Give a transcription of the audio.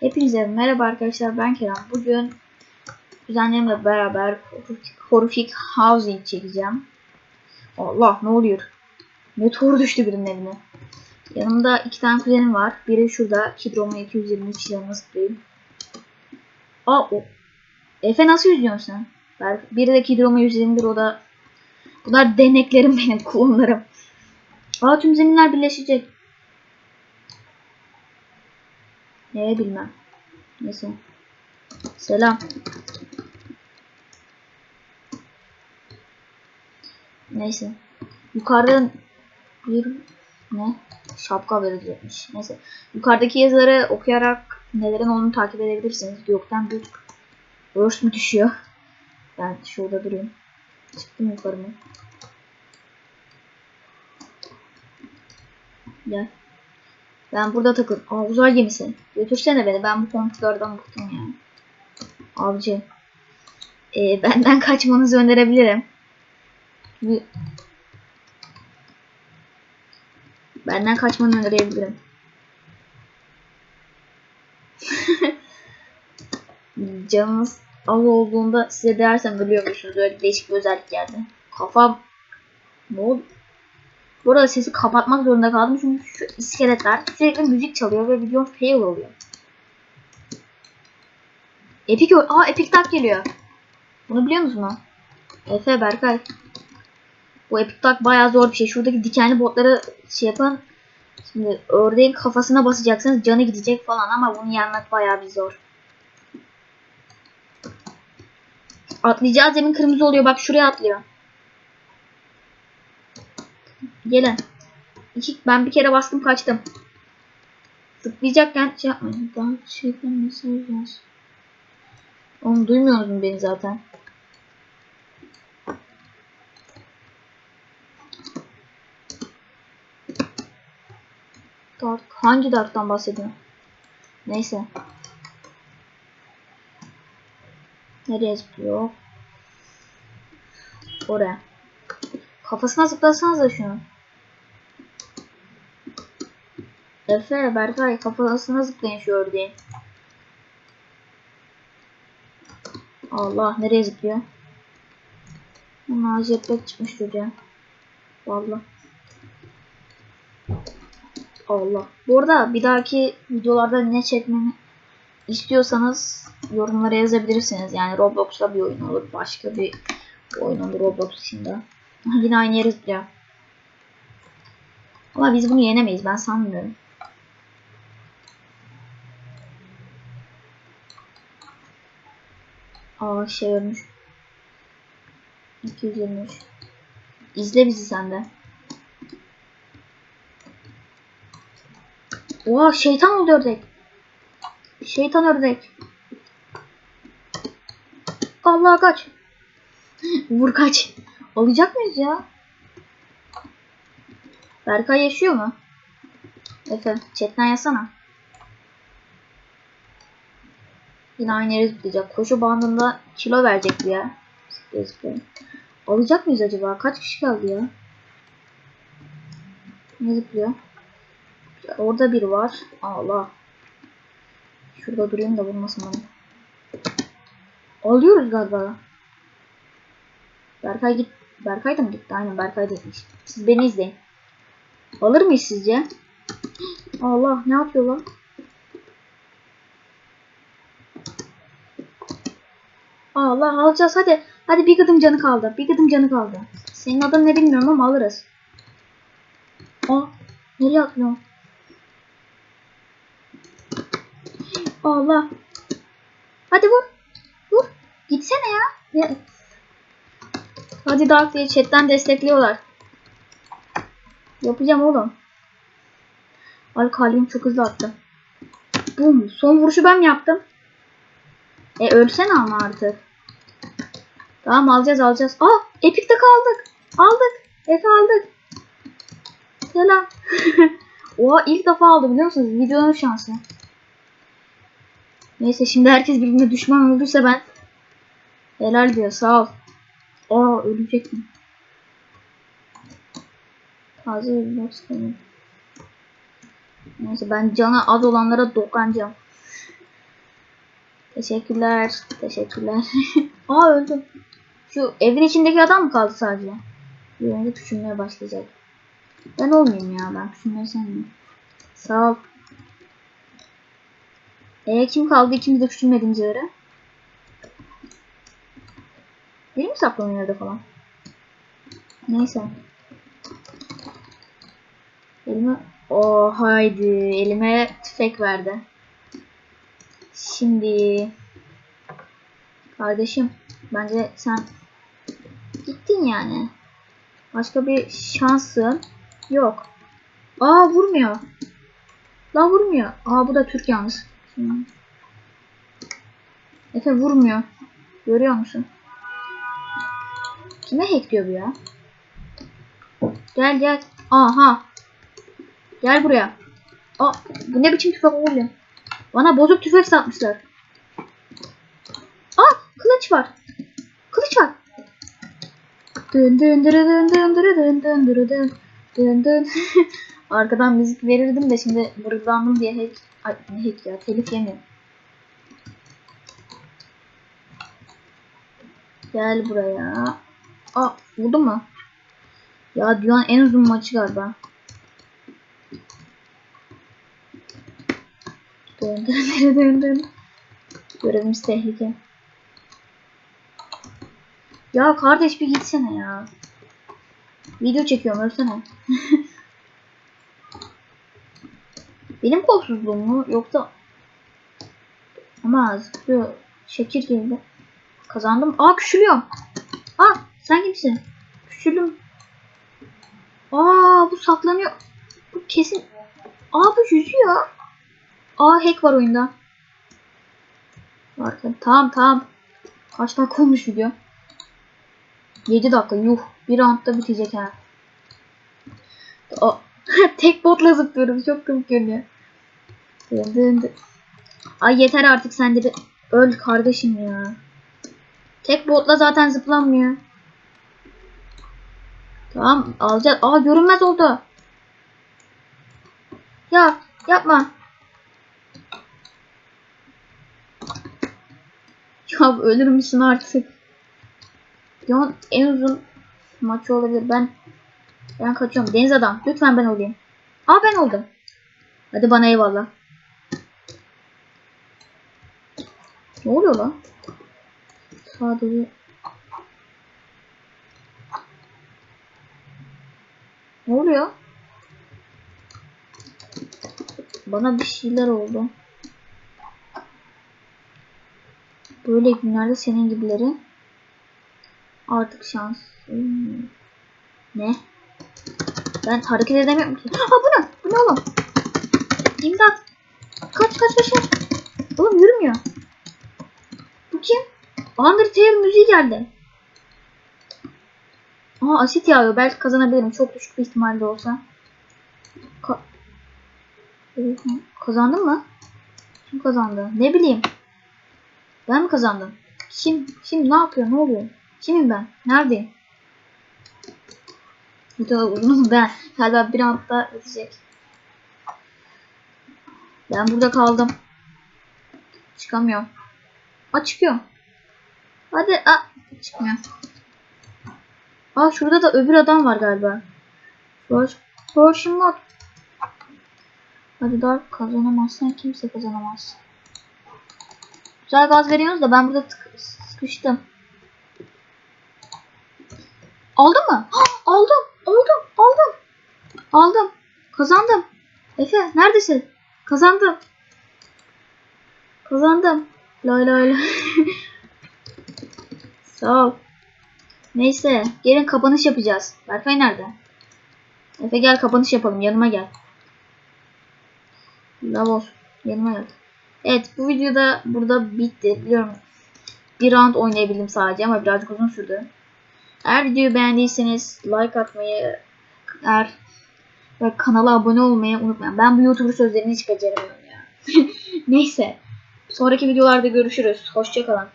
Hepinize merhaba arkadaşlar ben Kerem. Bugün kuzenlerimle beraber Horrific Housing çekeceğim. Allah ne oluyor? Meteor düştü birinin evine. Yanımda iki tane kuzenim var. Biri şurada Kidroma 223 yanına zıplayayım. Aa o. Efe nasıl yüzüyorsun sen? Ben- Biri de Kidroma 121 o da Bunlar deneklerim benim klonlarım. Aa tüm zeminler birleşecek. Ne bilmem. Neyse. Selam. Neyse. Yukarıda bir ne? Şapka verilecekmiş. Neyse. Yukarıdaki yazıları okuyarak nelerin olduğunu takip edebilirsiniz. Gökten bir burst mu düşüyor? Ben şurada durayım. Çıktım yukarı mı? Gel. Ben burada takıl. Aa uzay gemisi. Götürsene beni. Ben bu kompütörden bıktım ya. Avcı. Ee, benden kaçmanızı önerebilirim. Benden kaçmanı önerebilirim. Canınız az olduğunda size dersem ölüyormuşsunuz. Öyle değişik bir özellik geldi. Kafam ne oldu? Bu arada sesi kapatmak zorunda kaldım çünkü şu iskeletler sürekli müzik çalıyor ve video fail oluyor. Epic Aa Epic Tag geliyor. Bunu biliyor musun? Efe Berkay. Bu Epic Tag bayağı zor bir şey. Şuradaki dikenli botları şey yapın. Şimdi ördeğin kafasına basacaksınız canı gidecek falan ama bunu yenmek bayağı bir zor. Atlayacağı zemin kırmızı oluyor. Bak şuraya atlıyor. Gelin. İki, ben bir kere bastım kaçtım. Zıplayacakken şey yapmayın. Daha şeyden mesaj yaz. Oğlum duymuyorsunuz mu beni zaten? Dark. Hangi Dark'tan bahsediyorum? Neyse. Nereye zıplıyor? Oraya. Kafasına zıplasanız da şunu. Efe, Berkay kafasına zıplayın şu ördeğin. Allah nereye zıplıyor? Bunlar jetpack çıkmış çocuğa. Vallahi. Allah. Bu arada bir dahaki videolarda ne çekmemi istiyorsanız yorumlara yazabilirsiniz. Yani Roblox'ta bir oyun olur. Başka bir oyun olur Roblox dışında. Yine aynı yere zıplıyor. Ama biz bunu yenemeyiz. Ben sanmıyorum. Aa şey ölmüş. 223. İzle bizi sen de. Oha şeytan oldu ördek. Şeytan ördek. Allah kaç. Vur kaç. Alacak mıyız ya? Berkay yaşıyor mu? Efe chatten yazsana. Yine aynı yere zıplayacak. Koşu bandında kilo verecek bu ya. Zıplaya zıplaya. Alacak mıyız acaba? Kaç kişi kaldı ya? Ne zıplıyor? Orada biri var. Allah. Şurada durayım da vurmasın bana. Alıyoruz galiba. Berkay git. Berkay da mı gitti? Aynen Berkay da gitmiş. Siz beni izleyin. Alır mıyız sizce? Allah ne yapıyor lan? Allah alacağız hadi. Hadi bir gıdım canı kaldı. Bir gıdım canı kaldı. Senin adın ne bilmiyorum ama alırız. Aa nereye atlıyor? Allah. Hadi vur. Vur. Gitsene ya. ya. Hadi Dark diye chatten destekliyorlar. Yapacağım oğlum. Ay kalbim çok hızlı attı. Bum. Son vuruşu ben mi yaptım? E ölsene ama artık. Tamam alacağız alacağız. Aa Epic'te kaldık. Aldık. Efe aldık. Selam. Oha ilk defa aldı biliyor musunuz? Videonun şansı. Neyse şimdi herkes birbirine düşman olduysa ben helal diyor sağ ol. Aa ölecek mi? Taze ölmek istemiyorum. Neyse ben cana az olanlara dokanacağım. Teşekkürler. Teşekkürler. Aa öldüm. Şu evin içindeki adam mı kaldı sadece? Bir önce küçülmeye başlayacak. Ben olmayayım ya ben küçülmeyi sevmiyorum. Sağ ol. Ee kim kaldı ikimiz de küçülmediğimize göre? Biri mi saklanıyor orada falan? Neyse. Elime... O haydi. Elime tüfek verdi. Şimdi... Kardeşim. Bence sen... Gittin yani. Başka bir şansın yok. Aa vurmuyor. La vurmuyor. Aa bu da Türk yalnız. Efe vurmuyor. Görüyor musun? Kime hackliyor bu ya? Gel gel. Aha. Gel buraya. Aa, bu ne biçim tüfek oğlum? Bana bozuk tüfek satmışlar. Aa kılıç var. Dın dın dırı dın dın dırı dın dın dırı dın dın. Arkadan müzik verirdim de şimdi mırıldandım diye hack, ay ne hack ya telif yemiyorum. Gel buraya. Aa vurdu mu? Ya dünyanın en uzun maçı galiba. Dön dön dön. Görevimiz tehlike. Ya kardeş bir gitsene ya. Video çekiyorum ölsene. Benim kolsuzluğum mu yoksa ama zıplıyor. Şekil geldi. Kazandım. Aa küçülüyorum. Aa sen kimsin? Küçüldüm. Aa bu saklanıyor. Bu kesin. Aa bu yüzüyor. Aa hack var oyunda. Var tamam tamam. Kaç dakika olmuş video? 7 dakika yuh. Bir roundda bitecek ha. O tek botla zıplıyoruz. Çok komik görünüyor. Ay yeter artık sen de bir öl kardeşim ya. Tek botla zaten zıplanmıyor. Tamam alacağız. Aa görünmez oldu. Ya yapma. Ya ölür müsün artık? Ya en uzun maçı olabilir. Ben ben kaçıyorum. Deniz adam. Lütfen ben olayım. Aa ben oldum. Hadi bana eyvallah. Ne oluyor lan? Sadece Ne oluyor? Bana bir şeyler oldu. Böyle günlerde senin gibileri artık şans. Ne? Ben hareket edemiyorum ki. Ha bu ne? Bu ne oğlum? İmdat. Kaç kaç kaç kaç. Oğlum yürümüyor. Bu kim? Undertale müziği geldi. Aa asit yağıyor. Belki kazanabilirim. Çok düşük bir ihtimalle olsa. Ka Kazandın mı? Kim kazandı? Ne bileyim. Ben mi kazandım? Kim? Kim? Ne yapıyor? Ne oluyor? Kimim ben? Neredeyim? Uzun ben. Galiba bir anda bitecek. Ben burada kaldım. Çıkamıyorum. Aa çıkıyorum. Hadi. Aa, çıkmıyor. Aa şurada da öbür adam var galiba. Boşum mod. Hadi daha kazanamazsan kimse kazanamaz. Güzel gaz veriyoruz da ben burada sıkıştım. Aldın mı? Aldım. Aldım. Aldım. Aldım. Kazandım. Efe neredesin? Kazandım. Kazandım. Lay lay lay. Sağ ol. Neyse. Gelin kapanış yapacağız. Berkay nerede? Efe gel kapanış yapalım. Yanıma gel. Lavos. Yanıma gel. Evet bu videoda burada bitti. Biliyorum bir round oynayabildim sadece ama birazcık uzun sürdü. Eğer videoyu beğendiyseniz like atmayı eğer ve kanala abone olmayı unutmayın. Ben bu YouTuber sözlerini hiç beceremiyorum ya. Neyse. Sonraki videolarda görüşürüz. Hoşçakalın.